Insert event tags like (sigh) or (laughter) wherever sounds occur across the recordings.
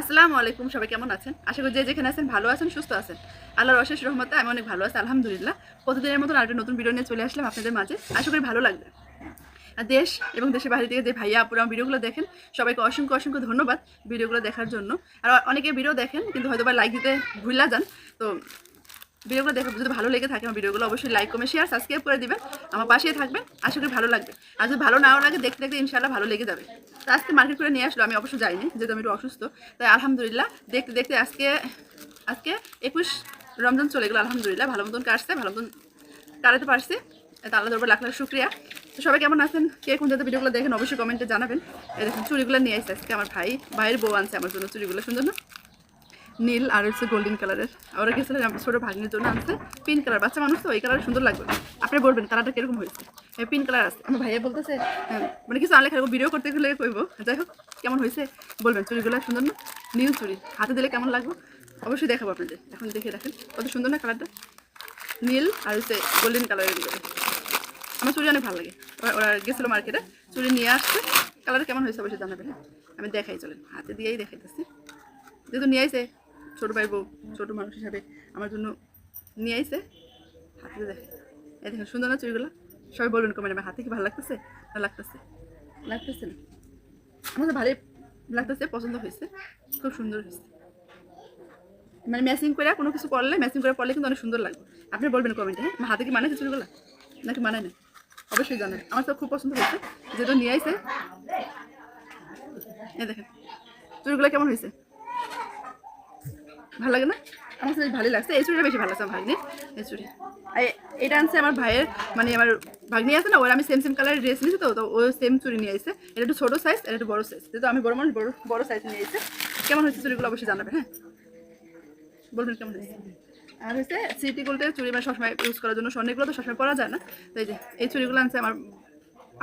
আসসালামু আলাইকুম, সবাই কেমন আছেন? আশা করি যে যেখানে আছেন ভালো আছেন, সুস্থ আছেন। আল্লাহর অশেষ রহমতে আমি অনেক ভালো আছি, আলহামদুলিল্লাহ। প্রতিদিনের মতন আরেকটা নতুন ভিডিও নিয়ে চলে আসলাম আপনাদের মাঝে। আশা করি ভালো লাগবে। দেশ এবং দেশের বাইরে থেকে যে ভাইয়া, আপুরা ভিডিওগুলো দেখেন, সবাইকে অসংখ্য অসংখ্য ধন্যবাদ ভিডিওগুলো দেখার জন্য। আর অনেকে ভিডিও দেখেন, কিন্তু হয়তো বা লাইক দিতে ভুললা যান। তো ভিডিওগুলো দেখা যদি ভালো লেগে থাকে আমার ভিডিওগুলো অবশ্যই লাইক কমে শেয়ার সাবস্ক্রাইব করে দিবেন। আমার পাশেই থাকবেন। আশা করি ভালো লাগবে। আর যদি ভালো নাও লাগে, দেখতে দেখতে ইনশাল্লাহ ভালো লেগে যাবে। তো আজকে মার্কেট করে নিয়ে আসলো, আমি অবশ্য যাইনি, যেহেতু আমি একটু অসুস্থ। তাই আলহামদুলিল্লাহ, দেখতে দেখতে আজকে আজকে একুশ রমজান চলে গেলো, আলহামদুলিল্লাহ। ভালো মতন কাটছে, ভালো মতন কাটাতে পারছি। আল্লাহ দরবার লাখ লাখ শুক্রিয়া। তো সবাই কেমন আছেন? কে কোন যাতে ভিডিওগুলো দেখেন, অবশ্যই কমেন্টে জানাবেন। দেখুন, চুড়িগুলো নিয়ে আসছে আজকে আমার ভাই, ভাইয়ের বউ আনছে আমার জন্য চুড়িগুলো, সুন্দর না? নীল আর হচ্ছে গোল্ডেন কালারের ওরা গেছিল ছোটো ভাগ্নের জন্য আনছে। পিঙ্ক কালার বাচ্চা মানুষ তো ওই কালার সুন্দর লাগবে। আপনি বলবেন কালারটা কীরকম হয়েছে? পিঙ্ক কালার আছে। আমার ভাইয়া বলতেছে হ্যাঁ, মানে কিছু আনলে খাব ভিডিও করতে গেলে কইব। যাই হোক কেমন হয়েছে? বলবেন চুড়িগুলো সুন্দর না? নীল চুড়ি হাতে দিলে কেমন লাগবে? অবশ্যই দেখাবো আপনাদের। এখন দেখে রাখেন কত সুন্দর না কালারটা নীল আর হচ্ছে গোল্ডেন কালারের ভিতরে। আমার চুড়ি অনেক ভালো লাগে। ওরা- গেছিল মার্কেটে চুড়ি নিয়ে আসছে। কালার কেমন হয়েছে অবশ্যই জানাবেন হ্যাঁ? আমি দেখাই চলেন। হাতে দিয়েই দেখাইতেছি। যেহেতু নিয়ে আইছে ছোটো ভাই বউ, ছোটো মানুষ হিসাবে আমার জন্য নিয়ে আইছে। হাতে দেখে এই দেখেন সুন্দর না চুড়িগুলো? সবাই বলবেন কমেন্ট আমার হাতে কি ভালো লাগতেছে না লাগতেছে? লাগতেছে না। আমার তো ভালোই লাগতেছে, পছন্দ হয়েছে। খুব সুন্দর হয়েছে। মানে ম্যাচিং করে কোনো কিছু পরলে ম্যাচিং করে পরলে কিন্তু অনেক সুন্দর লাগবে। আপনি বলবেন কমেন্টে হ্যাঁ হাতে কি মানায় চুড়িগুলো? নাকি মানায় না অবশ্যই জানেন। আমার তো খুব পছন্দ হয়েছে। যেটা নিয়ে আইছে। এই দেখেন, চুড়িগুলো কেমন হয়েছে? ভালো লাগে না? আমার কাছে ভালোই লাগছে। এই চুড়িটা বেশি ভালো লাগছে আমার এই চুড়ি। আর এটা আনছে আমার ভাইয়ের মানে আমার ভাগ্নি আছে না, ওর আমি সেম সেম কালারের ড্রেস নিয়েছি তো তো ও সেম চুড়ি নিয়ে এসেছে এটা একটু ছোটো সাইজ এটা একটু বড়ো সাইজ যেহেতু আমি বড় মানুষ, বড় বড় সাইজ নিয়ে এসেছে কেমন হয়েছে চুড়িগুলো অবশ্যই জানাবেন হ্যাঁ? বলবেন কেমন আর হচ্ছে সিটি গোল্ডের চুড়ি মানে সবসময় ইউজ করার জন্য স্বর্ণগুলো তো সবসময় পরা যায় না। তো এই যে, এই চুড়িগুলো আনছে আমার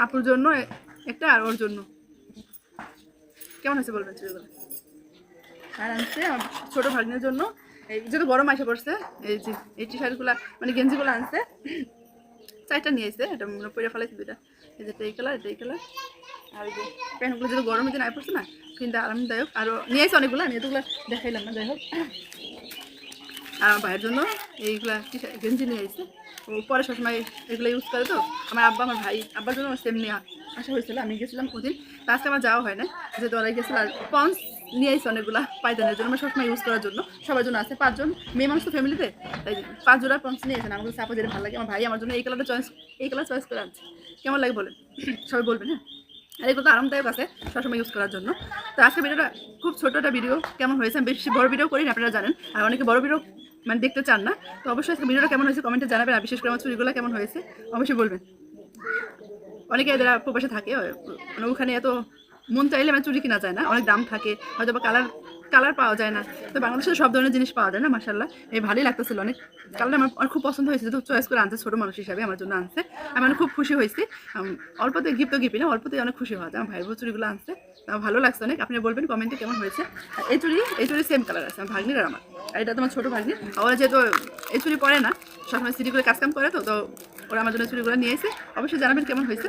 আপুর জন্য, একটা আর ওর জন্য। কেমন হয়েছে বলবেন চুড়িগুলো? আর আনছে ছোটো ভাগ্নের জন্য। এই যেহেতু গরম আসে পড়ছে, এই যে, এই টি শার্টগুলো মানে গেঞ্জিগুলো আনছে, চারটা নিয়ে এসে এটা পরে ফেলাইছে দুইটা। এই যে এই কালার এটা এই কালার আর এই যে প্যান্টগুলো যেহেতু গরমের দিন আয় পড়ছে না, কিন্তু আরামদায়ক আরও নিয়ে এসে অনেকগুলো, আমি এতগুলো দেখাইলাম না যাই হোক আর আমার ভাইয়ের জন্য এইগুলা টি শার্ট গেঞ্জি নিয়ে এসেছে ও পরে সবসময় এগুলো ইউজ করে তো। আমার আব্বা, আমার ভাই, আব্বার জন্য সেম নিয়ে আসা হয়েছিল, আমি গেছিলাম ওদিন। আজকে আমার যাওয়া হয় না যেহেতু ওরাই গেছিল আর পন্স নিয়ে এসে অনেকগুলা পায়দানের জন্য, আমার সবসময় ইউজ করার জন্য। সবার জন্য আছে পাঁচজন, মেয়ে মানুষ তো ফ্যামিলিতে তাই পাঁচ জোড়া পন্স নিয়ে আসেন আমার আপা যেটা ভালো লাগে। আমার ভাই আমার জন্য এই কালারটা চয়েস এই কালার চয়েস করে আনছে। কেমন লাগে বলেন? (clears throat) সবাই বলবেন হ্যাঁ? আর এগুলো তো আরামদায়ক আছে, সবসময় ইউজ করার জন্য। তো আজকে ভিডিওটা খুব ছোট একটা ভিডিও কেমন হয়েছে আমি বেশি বড় ভিডিও করি না আপনারা জানেন। আর অনেকে বড় ভিডিও মানে দেখতে চান না। তো অবশ্যই আজকে ভিডিওটা কেমন হয়েছে কমেন্টে জানাবেন। আর বিশেষ করে আমার চুরিগুলো কেমন হয়েছে, অবশ্যই বলবেন। অনেকে এদের প্রবাসে থাকে মানে ওখানে এত মন চাইলে মানে চুরি কিনা যায় না, অনেক দাম থাকে, হয়তো বা কালার কালার পাওয়া যায় না। তো বাংলাদেশে সব ধরনের জিনিস পাওয়া যায় না মাসাল্লাহ এই ভালোই লাগতেছিল অনেক। কালার আমার আমার খুব পছন্দ হয়েছে, যেহেতু চয়েস করে আনছে ছোটো মানুষ হিসাবে আমার জন্য আনছে। আমি মানে খুব খুশি হয়েছি। অল্পতে গিফট তো গিফি না অল্পতে অনেক খুশি হওয়া যায়। আমার ভাইয়ের চুরিগুলো আনছে আমার ভালো লাগছে অনেক। আপনি বলবেন কমেন্টে কেমন হয়েছে। এই চুরি এই চুরি সেম কালার আছে, আমার ভাগ্নির আমার। আর এটা তোমার ছোটো ভাগ্নি। ওরা যেহেতু এই চুরি পরে না, সবসময় সিটি করে কাজকাম করে তো তো ওরা আমার জন্য চুড়িগুলো নিয়ে এসে অবশ্যই জানাবেন কেমন হয়েছে।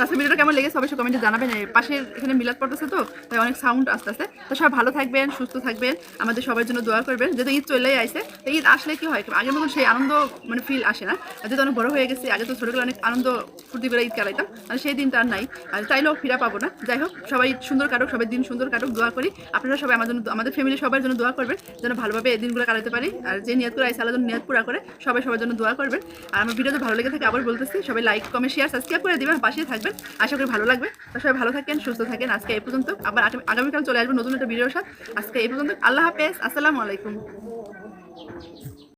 তাছাড়া ভিডিওটা কেমন লেগেছে অবশ্যই কমেন্টে জানাবেন। পাশের এখানে মিলাদ পড়তেছে তো, তাই অনেক সাউন্ড আস্তে আস্তে তো সবাই ভালো থাকবেন, সুস্থ থাকবেন, আমাদের সবার জন্য দোয়া করবেন। যেহেতু ঈদ চলেই আসে তো ঈদ আসলে কি হয়, আগের মতন সেই আনন্দ মানে ফিল আসে না। যেহেতু অনেক বড় হয়ে গেছে, আগে তো ছোটোগুলো অনেক আনন্দ ফুর্তি করে ঈদ কাটাইতাম, আর সেই দিনটা আর নাই। আর চাইলেও ফিরা পাবো না। যাই হোক, সবাই সুন্দর কাটুক, সবাই দিন সুন্দর কাটুক, দোয়া করি। আপনারা সবাই জন্য আমাদের ফ্যামিলি সবার জন্য দোয়া করবেন, যেন ভালোভাবে এই দিনগুলো কাটাতে পারি। আর যে নিয়ত করে আইসা যেন নিয়ত পুরা করে, সবাই সবার জন্য দোয়া করবেন। আর আমার ভিডিও ভালো লেগে থাকে, আবার বলতেছি, সবাই লাইক কমেন্ট শেয়ার সাবস্ক্রাইব করে দিবেন পাশে থাকবেন। আশা করি ভালো লাগবে। সবাই ভালো থাকেন, সুস্থ থাকেন। আজকে এই পর্যন্ত আবার আগামী- আগামীকাল চলে আসবেন নতুন একটা ভিডিওর সাথে। আজকে এই পর্যন্ত। আল্লাহ হাফেজ। আসসালামু আলাইকুম।